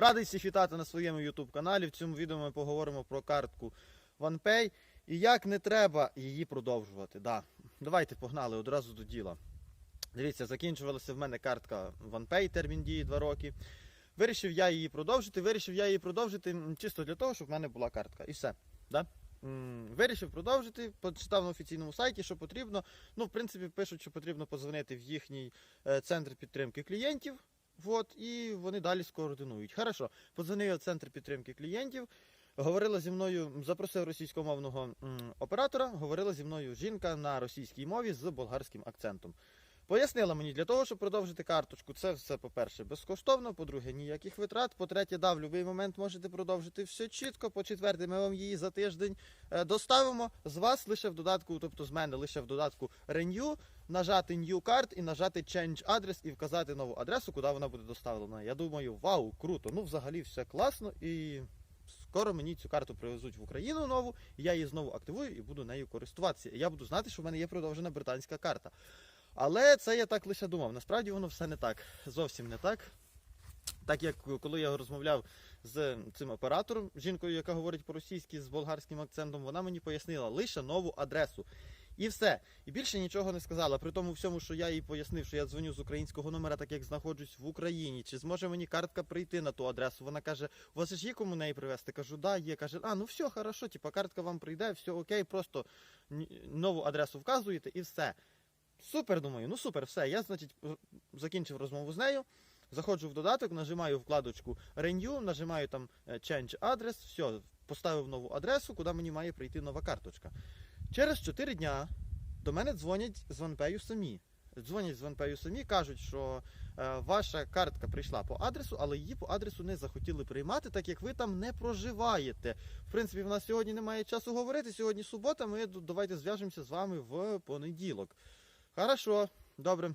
Радий всіх вітати на своєму YouTube каналі. В цьому відео ми поговоримо про картку OnePay і як не треба її продовжувати. Да. Давайте погнали одразу до діла. Дивіться, закінчувалася в мене картка OnePay, термін дії 2 роки. Вирішив я її продовжити. Вирішив я її продовжити чисто для того, щоб в мене була картка. І все. Да? Вирішив продовжити, почитав на офіційному сайті, що потрібно. Ну, в принципі, пишуть, що потрібно подзвонити в їхній е, центр підтримки клієнтів. От, і вони далі скоординують. Хорошо, подзвонив центр підтримки клієнтів. Говорила зі мною, запросив російськомовного оператора. Говорила зі мною жінка на російській мові з болгарським акцентом. Пояснила мені, для того, щоб продовжити карточку, це все, по-перше, безкоштовно, по-друге, ніяких витрат. По-третє, да, в будь-який момент можете продовжити все чітко. По-четверте, ми вам її за тиждень е, доставимо з вас лише в додатку, тобто з мене лише в додатку Renew, нажати New Card і нажати Change Address і вказати нову адресу, куди вона буде доставлена. Я думаю, вау, круто! Ну, взагалі, все класно і. Скоро мені цю карту привезуть в Україну нову, я її знову активую і буду нею користуватися. Я буду знати, що в мене є продовжена британська карта. Але це я так лише думав. Насправді воно все не так. Зовсім не так. Так як коли я розмовляв з цим оператором, жінкою, яка говорить по-російськи з болгарським акцентом, вона мені пояснила лише нову адресу. І все. І більше нічого не сказала. При тому всьому, що я їй пояснив, що я дзвоню з українського номера, так як знаходжусь в Україні. Чи зможе мені картка прийти на ту адресу? Вона каже: у вас ж є кому неї привезти? Кажу, да, є. Каже, а ну все, хорошо, типа картка вам прийде, все окей, просто нову адресу вказуєте і все. Супер, думаю, ну супер, все. Я, значить, закінчив розмову з нею. Заходжу в додаток, нажимаю вкладочку Renew, нажимаю там е, Change Address, все, поставив нову адресу, куди мені має прийти нова карточка. Через 4 дня до мене дзвонять з OnePay самі. Дзвонять з OnePay самі, кажуть, що е, ваша картка прийшла по адресу, але її по адресу не захотіли приймати, так як ви там не проживаєте. В принципі, в нас сьогодні немає часу говорити. Сьогодні субота. Ми давайте зв'яжемося з вами в понеділок. Хорошо, добре.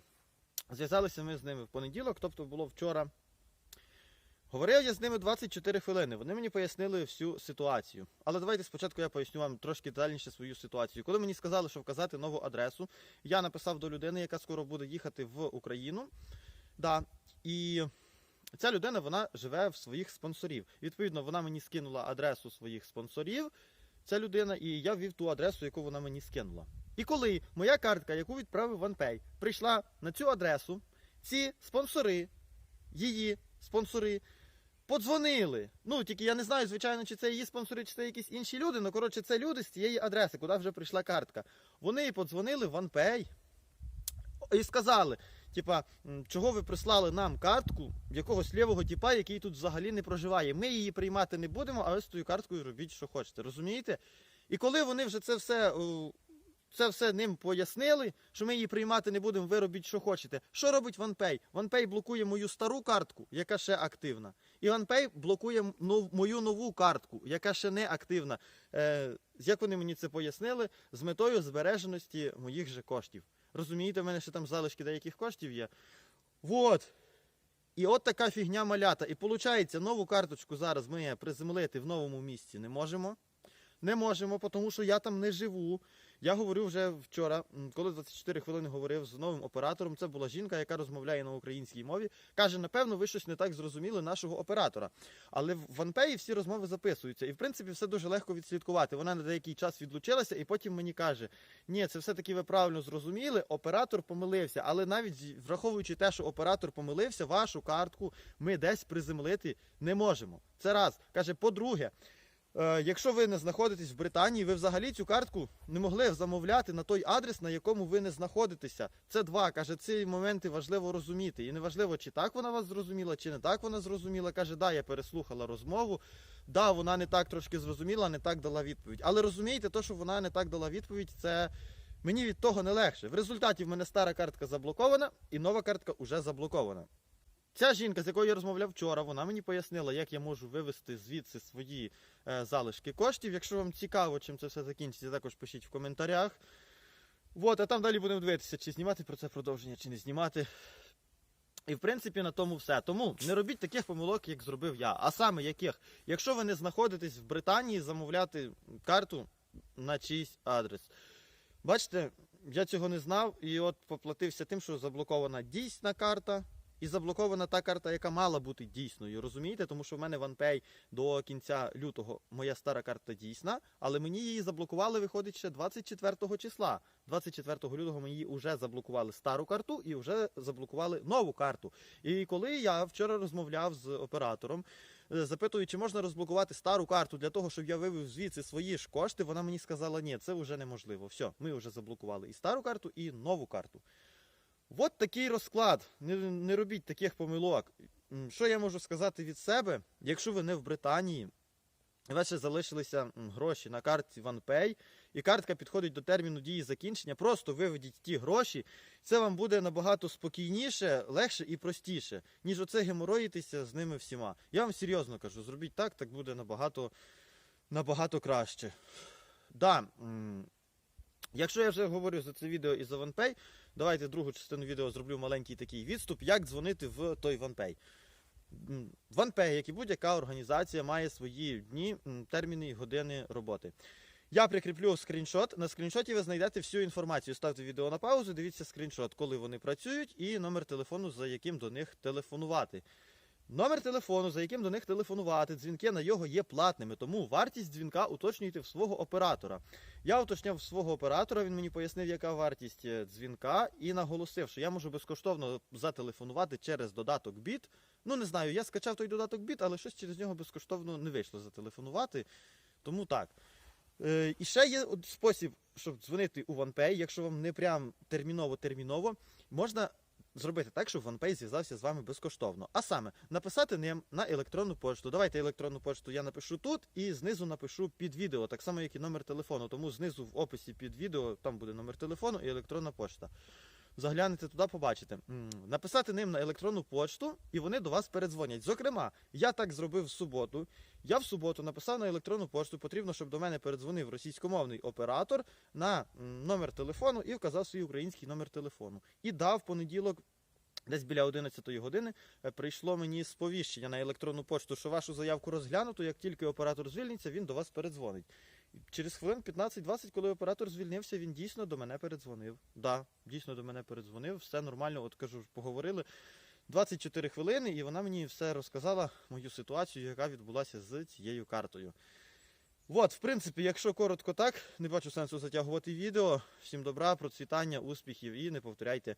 Зв'язалися ми з ними в понеділок, тобто було вчора. Говорив я з ними 24 хвилини. Вони мені пояснили всю ситуацію. Але давайте спочатку я поясню вам трошки детальніше свою ситуацію. Коли мені сказали, що вказати нову адресу, я написав до людини, яка скоро буде їхати в Україну. Да, і ця людина вона живе в своїх спонсорів. Відповідно, вона мені скинула адресу своїх спонсорів. Ця людина, і я ввів ту адресу, яку вона мені скинула. І коли моя картка, яку відправив OnePay, прийшла на цю адресу, ці спонсори, її спонсори, подзвонили. Ну, тільки я не знаю, звичайно, чи це її спонсори, чи це якісь інші люди. Ну, коротше, це люди з цієї адреси, куди вже прийшла картка. Вони подзвонили в OnePay і сказали: типа, чого ви прислали нам картку якогось лівого типа, який тут взагалі не проживає. Ми її приймати не будемо, а ви з тою карткою робіть, що хочете. Розумієте? І коли вони вже це все. Це все ним пояснили, що ми її приймати не будемо, ви робіть, що хочете. Що робить OnePay? OnePay блокує мою стару картку, яка ще активна. І OnePay блокує нов- мою нову картку, яка ще не активна. Е, як вони мені це пояснили? З метою збереженості моїх же коштів. Розумієте, в мене ще там залишки деяких коштів є. Вот. І от така фігня малята. І виходить, нову карточку зараз ми приземлити в новому місці не можемо. Не можемо, тому що я там не живу. Я говорю вже вчора, коли 24 хвилини говорив з новим оператором. Це була жінка, яка розмовляє на українській мові. Каже, напевно, ви щось не так зрозуміли нашого оператора. Але в OnePay всі розмови записуються. І в принципі все дуже легко відслідкувати. Вона на деякий час відлучилася, і потім мені каже: ні, це все-таки ви правильно зрозуміли. Оператор помилився. Але навіть враховуючи те, що оператор помилився, вашу картку ми десь приземлити не можемо. Це раз. Каже, по-друге. Е, якщо ви не знаходитесь в Британії, ви взагалі цю картку не могли замовляти на той адрес, на якому ви не знаходитеся. Це два. Каже, ці моменти важливо розуміти. І не важливо, чи так вона вас зрозуміла, чи не так вона зрозуміла. Каже, да, я переслухала розмову. Да, вона не так трошки зрозуміла, не так дала відповідь. Але розумієте, то, що вона не так дала відповідь, це мені від того не легше. В результаті в мене стара картка заблокована, і нова картка вже заблокована. Ця жінка, з якою я розмовляв вчора, вона мені пояснила, як я можу вивести звідси свої е, залишки коштів. Якщо вам цікаво, чим це все закінчиться, також пишіть в коментарях. От, а там далі будемо дивитися, чи знімати про це продовження, чи не знімати. І в принципі на тому все. Тому не робіть таких помилок, як зробив я. А саме яких? Якщо ви не знаходитесь в Британії, замовляти карту на чийсь адрес. Бачите, я цього не знав і от поплатився тим, що заблокована дійсна карта. І заблокована та карта, яка мала бути дійсною. Розумієте? Тому що в мене в OnePay до кінця лютого моя стара карта дійсна, але мені її заблокували, виходить ще 24 числа. 24 лютого мені вже заблокували стару карту і вже заблокували нову карту. І коли я вчора розмовляв з оператором, е, запитую, чи можна розблокувати стару карту для того, щоб я вивів звідси свої ж кошти, вона мені сказала, ні, це вже неможливо. Все, ми вже заблокували і стару карту, і нову карту. От такий розклад. Не, не робіть таких помилок. Що я можу сказати від себе? Якщо ви не в Британії, у вас залишилися гроші на карті OnePay, і картка підходить до терміну дії закінчення, просто виведіть ті гроші. Це вам буде набагато спокійніше, легше і простіше, ніж оце геморроїтися з ними всіма. Я вам серйозно кажу, зробіть так, так буде набагато, набагато краще. Да, якщо я вже говорю за це відео і за OnePay, давайте другу частину відео зроблю маленький такий відступ, як дзвонити в той OnePay. OnePay, як і будь-яка організація, має свої дні, терміни і години роботи. Я прикріплю скріншот. На скріншоті ви знайдете всю інформацію. Ставте відео на паузу, дивіться скріншот, коли вони працюють, і номер телефону, за яким до них телефонувати. Номер телефону, за яким до них телефонувати, дзвінки на його є платними, тому вартість дзвінка уточнюйте в свого оператора. Я уточняв свого оператора, він мені пояснив, яка вартість е, дзвінка, і наголосив, що я можу безкоштовно зателефонувати через додаток Біт. Ну не знаю, я скачав той додаток Біт, але щось через нього безкоштовно не вийшло зателефонувати. Тому так. Е, і ще є спосіб, щоб дзвонити у OnePay, якщо вам не прям терміново-терміново, можна зробити так, щоб OnePay зв'язався з вами безкоштовно. А саме написати ним на електронну пошту. Давайте електронну пошту я напишу тут і знизу напишу під відео, так само, як і номер телефону. Тому знизу в описі під відео там буде номер телефону і електронна пошта. Заглянете туди, побачите. Написати ним на електронну пошту, і вони до вас передзвонять. Зокрема, я так зробив в суботу. Я в суботу написав на електронну пошту, потрібно, щоб до мене передзвонив російськомовний оператор на номер телефону і вказав свій український номер телефону. І дав понеділок. Десь біля 11 години е, прийшло мені сповіщення на електронну пошту, що вашу заявку розглянуто. Як тільки оператор звільниться, він до вас передзвонить. Через хвилин 15-20, коли оператор звільнився, він дійсно до мене передзвонив. Да, дійсно до мене передзвонив, все нормально. От кажу, поговорили. 24 хвилини, і вона мені все розказала, мою ситуацію, яка відбулася з цією картою. От, в принципі, якщо коротко так, не бачу сенсу затягувати відео. Всім добра, процвітання, успіхів і не повторяйте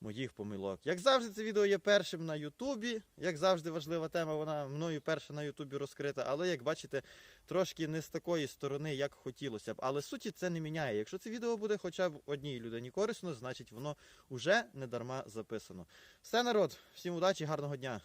моїх помилок. Як завжди, це відео є першим на Ютубі. Як завжди, важлива тема, вона мною перша на Ютубі розкрита. Але як бачите, трошки не з такої сторони, як хотілося б. Але суті це не міняє. Якщо це відео буде хоча б одній людині корисно, значить воно вже не дарма записано. Все, народ, всім удачі, гарного дня!